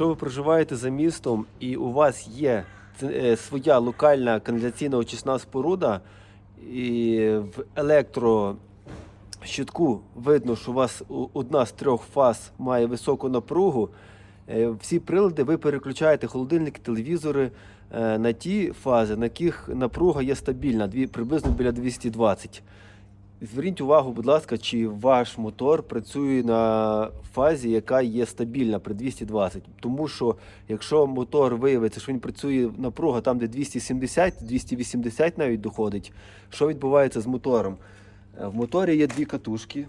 Якщо ви проживаєте за містом і у вас є е, своя локальна каналізаційна очисна споруда, і в електрощитку видно, що у вас одна з трьох фаз має високу напругу, е, всі прилади ви переключаєте холодильники, телевізори е, на ті фази, на яких напруга є стабільна, приблизно біля 220. Зверніть увагу, будь ласка, чи ваш мотор працює на фазі, яка є стабільна при 220. Тому що якщо мотор виявиться, що він працює напруга там, де 270, 280 навіть доходить, що відбувається з мотором? Е, В моторі є дві катушки,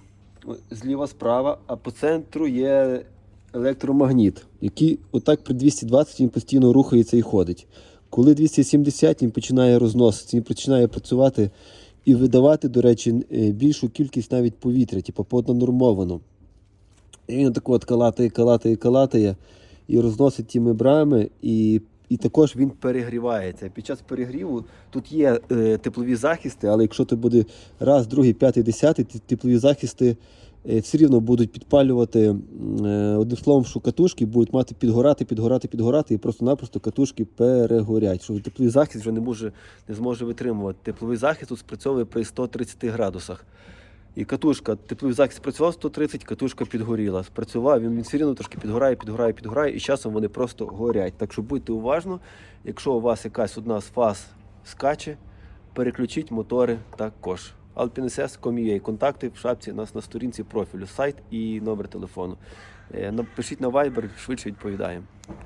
зліва, справа, а по центру є електромагніт, який отак при 220 він постійно рухається і ходить. Коли 270 він починає розноситися, він починає працювати і видавати, до речі, е, більшу кількість навіть повітря, типу понаднормовано. І він так от калатає, калатає, калатає і розносить тими брами, і, і також він перегрівається. Під час перегріву тут є е, теплові захисти, але якщо ти буде раз, другий, п'ятий, десятий, ті теплові захисти все рівно будуть підпалювати е, одним словом, що катушки будуть мати підгорати, підгорати, підгорати, і просто-напросто катушки перегорять. Що тепловий захист вже не може не зможе витримувати. Тепловий захист тут спрацьовує при 130 градусах. І катушка, тепловий захист спрацював 130, катушка підгоріла. Спрацював, він, він все рівно трошки підгорає, підгорає, підгорає, і часом вони просто горять. Так що будьте уважно, якщо у вас якась одна з фаз скаче, переключіть мотори також. Alpinss.com.ua. Контакти в шапці у нас на сторінці профілю, сайт і номер телефону. Е, Напишіть на Viber, швидше відповідаємо.